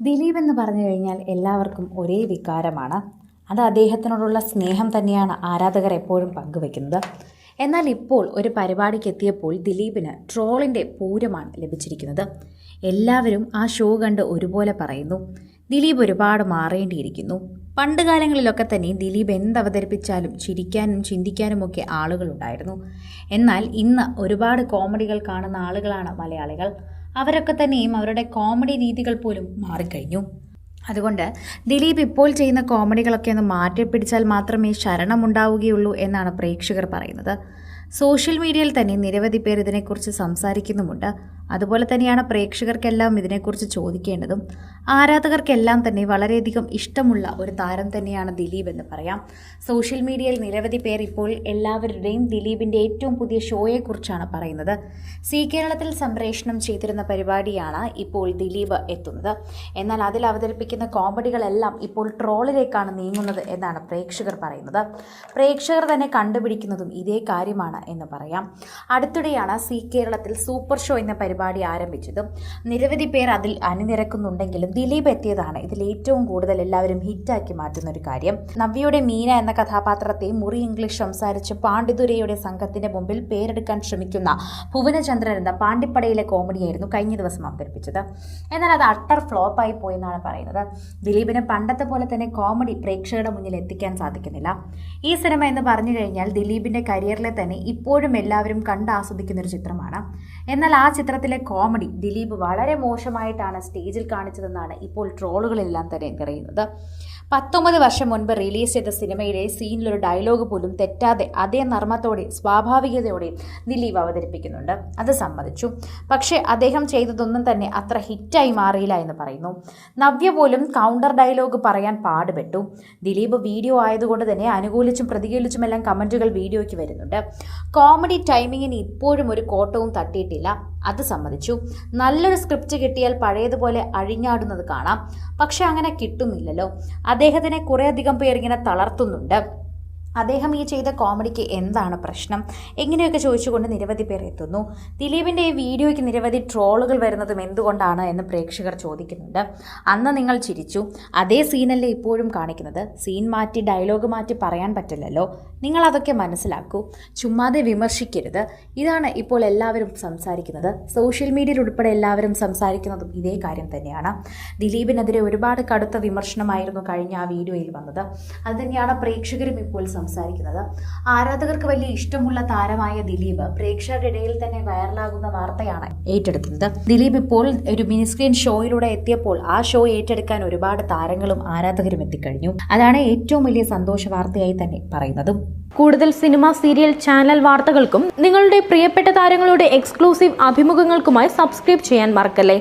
ദിലീപ് എന്ന് പറഞ്ഞു കഴിഞ്ഞാൽ എല്ലാവർക്കും ഒരേ വികാരമാണ്. അത് അദ്ദേഹത്തിനോടുള്ള സ്നേഹം തന്നെയാണ് ആരാധകർ എപ്പോഴും പങ്കുവെക്കുന്നത് എന്നാൽ ഇപ്പോൾ ഒരു പരിപാടിക്ക് എത്തിയപ്പോൾ ദിലീപിന് ട്രോളിന്റെ പൂരമാണ് ലഭിച്ചിരിക്കുന്നത്. എല്ലാവരും ആ ഷോ കണ്ട് ഒരുപോലെ പറയുന്നു. ദിലീപ് ഒരുപാട് മാറേണ്ടിയിരിക്കുന്നു. പണ്ട് കാലങ്ങളിലൊക്കെ തന്നെ ദിലീപ് എന്തവതരിപ്പിച്ചാലും ചിരിക്കാനും ചിന്തിക്കാനുമൊക്കെ ആളുകളുണ്ടായിരുന്നു. എന്നാൽ ഇന്ന് ഒരുപാട് കോമഡികൾ കാണുന്ന ആളുകളാണ് മലയാളികൾ. അവരൊക്കെ തന്നെയും അവരുടെ കോമഡി രീതികൾ പോലും മാറിക്കഴിഞ്ഞു. അതുകൊണ്ട് ദിലീപ് ഇപ്പോൾ ചെയ്യുന്ന കോമഡികളൊക്കെ ഒന്ന് മാറ്റി പിടിച്ചാൽ മാത്രമേ ശരണം ഉണ്ടാവുകയുള്ളൂ എന്നാണ് പ്രേക്ഷകർ പറയുന്നത്. സോഷ്യൽ മീഡിയയിൽ തന്നെ നിരവധി പേർ ഇതിനെക്കുറിച്ച് സംസാരിക്കുന്നുമുണ്ട്. അതുപോലെ തന്നെയാണ് പ്രേക്ഷകർക്കെല്ലാം ഇതിനെക്കുറിച്ച് ചോദിക്കേണ്ടതും ആരാധകർക്കെല്ലാം തന്നെ വളരെയധികം ഇഷ്ടമുള്ള ഒരു താരം തന്നെയാണ് ദിലീപ് എന്ന് പറയാം. സോഷ്യൽ മീഡിയയിൽ നിരവധി പേർ ഇപ്പോൾ എല്ലാവരുടെയും ദിലീപിന്റെ ഏറ്റവും പുതിയ ഷോയെക്കുറിച്ചാണ് പറയുന്നത്. സി കേരളത്തിൽ സംപ്രേഷണം ചെയ്തിരുന്ന പരിപാടിയാണ് ഇപ്പോൾ ദിലീപ് എത്തുന്നത്. എന്നാൽ അതിൽ അവതരിപ്പിക്കുന്ന കോമഡികളെല്ലാം ഇപ്പോൾ ട്രോളിലേക്കാണ് നീങ്ങുന്നത് എന്നാണ് പ്രേക്ഷകർ പറയുന്നത്. പ്രേക്ഷകർ തന്നെ കണ്ടുപിടിക്കുന്നതും ഇതേ കാര്യമാണ് എന്ന് പറയാം. അടുത്തിടെയാണ് സി കേരളത്തിൽ സൂപ്പർ ഷോ എന്ന പരിപാടി ആരംഭിച്ചതും നിരവധി പേർ അതിൽ അണിനിരക്കുന്നുണ്ടെങ്കിലും ദിലീപ് എത്തിയതാണ് ഇതിൽ ഏറ്റവും കൂടുതൽ എല്ലാവരും ഹിറ്റാക്കി മാറ്റുന്ന ഒരു കാര്യം. നവ്യയുടെ മീന എന്ന കഥാപാത്രത്തെ മുറി ഇംഗ്ലീഷ് സംസാരിച്ച് പാണ്ഡിതുരയുടെ സംഘത്തിന്റെ മുമ്പിൽ പേരെടുക്കാൻ ശ്രമിക്കുന്ന ഭുവനചന്ദ്രൻ എന്ന പാണ്ടിപ്പടയിലെ കോമഡിയായിരുന്നു കഴിഞ്ഞ ദിവസം അവതരിപ്പിച്ചത്. എന്നാൽ അത് അട്ടർ ഫ്ലോപ്പായി പോയെന്നാണ് പറയുന്നത്. ദിലീപിന് പണ്ടത്തെ പോലെ തന്നെ കോമഡി പ്രേക്ഷകരുടെ മുന്നിൽ എത്തിക്കാൻ സാധിക്കുന്നില്ല. ഈ സിനിമ എന്ന് പറഞ്ഞു കഴിഞ്ഞാൽ ദിലീപിന്റെ കരിയറിലെ തന്നെ ഇപ്പോഴും എല്ലാവരും കണ്ട് ആസ്വദിക്കുന്ന ഒരു ചിത്രമാണ്. എന്നാൽ ആ ചിത്രത്തിലെ കോമഡി ദിലീപ് വളരെ മോശമായിട്ടാണ് സ്റ്റേജിൽ കാണിച്ചതെന്നാണ് ഇപ്പോൾ ട്രോളുകളെല്ലാം തന്നെ പറയുന്നത് പത്തൊമ്പത് വർഷം മുൻപ് റിലീസ് ചെയ്ത സിനിമയിലെ സീനിലൊരു ഡയലോഗ് പോലും തെറ്റാതെ അതേ നർമ്മത്തോടെ സ്വാഭാവികതയോടെ ദിലീപ് അവതരിപ്പിക്കുന്നുണ്ട്. അത് സമ്മതിച്ചു. പക്ഷേ അദ്ദേഹം ചെയ്തതൊന്നും തന്നെ അത്ര ഹിറ്റായി മാറിയില്ല എന്ന് പറയുന്നു. നവ്യ പോലും കൗണ്ടർ ഡയലോഗ് പറയാൻ പാടുപെട്ടു. ദിലീപ് വീഡിയോ ആയതുകൊണ്ട് തന്നെ അനുകൂലിച്ചും പ്രതികൂലിച്ചുമെല്ലാം കമന്റുകൾ വീഡിയോയ്ക്ക് വരുന്നുണ്ട്. കോമഡി ടൈമിങ്ങിന് ഇപ്പോഴും ഒരു കോട്ടവും തട്ടിയിട്ടില്ല. അത് സമ്മതിച്ചു. നല്ലൊരു സ്ക്രിപ്റ്റ് കിട്ടിയാൽ പഴയതുപോലെ അഴിഞ്ഞാടുന്നത് കാണാം. പക്ഷെ അങ്ങനെ കിട്ടുന്നില്ലല്ലോ. അദ്ദേഹത്തിനെ കുറേയധികം പേർ ഇങ്ങനെ തളർത്തുന്നുണ്ട്. അദ്ദേഹം ഈ ചെയ്ത കോമഡിക്ക് എന്താണ് പ്രശ്നം? എങ്ങനെയൊക്കെ ചോദിച്ചുകൊണ്ട് നിരവധി പേർ എത്തുന്നു. ദിലീപിന്റെ ഈ വീഡിയോയ്ക്ക് നിരവധി ട്രോളുകൾ വരുന്നതും എന്തുകൊണ്ടാണ് എന്ന് പ്രേക്ഷകർ ചോദിക്കുന്നുണ്ട്. അന്ന് നിങ്ങൾ ചിരിച്ചു. അതേ സീനല്ലേ ഇപ്പോഴും കാണിക്കുന്നത്? സീൻ മാറ്റി ഡയലോഗ് മാറ്റി പറയാൻ പറ്റില്ലല്ലോ. നിങ്ങൾ അതൊക്കെ മനസ്സിലാക്കൂ. ചുമ്മാതെ വിമർശിക്കരുത്. ഇതാണ് ഇപ്പോൾ എല്ലാവരും സംസാരിക്കുന്നത്. സോഷ്യൽ മീഡിയയിൽ ഉൾപ്പെടെ എല്ലാവരും സംസാരിക്കുന്നതും ഇതേ കാര്യം തന്നെയാണ്. ദിലീപിനെതിരെ ഒരുപാട് കടുത്ത വിമർശനമായിരുന്നു കഴിഞ്ഞ ആ വീഡിയോയിൽ വന്നത്. അത് തന്നെയാണ് പ്രേക്ഷകരും ഇപ്പോൾ സംസാരിക്കുന്നത്. ആരാധകർക്ക് വലിയ ഇഷ്ടമുള്ള താരമായ ദിലീപ് പ്രേക്ഷകരുടെ ഇടയിൽ തന്നെ വൈറലാകുന്ന വാർത്തയാണ് ഏറ്റെടുക്കുന്നത്. ദിലീപ് ഇപ്പോൾ ഒരു മിനി സ്ക്രീൻ ഷോയിലൂടെ എത്തിയപ്പോൾ ആ ഷോ ഏറ്റെടുക്കാൻ ഒരുപാട് താരങ്ങളും ആരാധകരും എത്തിക്കഴിഞ്ഞു. അതാണ് ഏറ്റവും വലിയ സന്തോഷ വാർത്തയായി തന്നെ പറയുന്നതും. കൂടുതൽ സിനിമ സീരിയൽ ചാനൽ വാർത്തകൾക്കും നിങ്ങളുടെ പ്രിയപ്പെട്ട താരങ്ങളുടെ എക്സ്ക്ലൂസീവ് അഭിമുഖങ്ങൾക്കുമായി സബ്സ്ക്രൈബ് ചെയ്യാൻ മറക്കല്ലേ?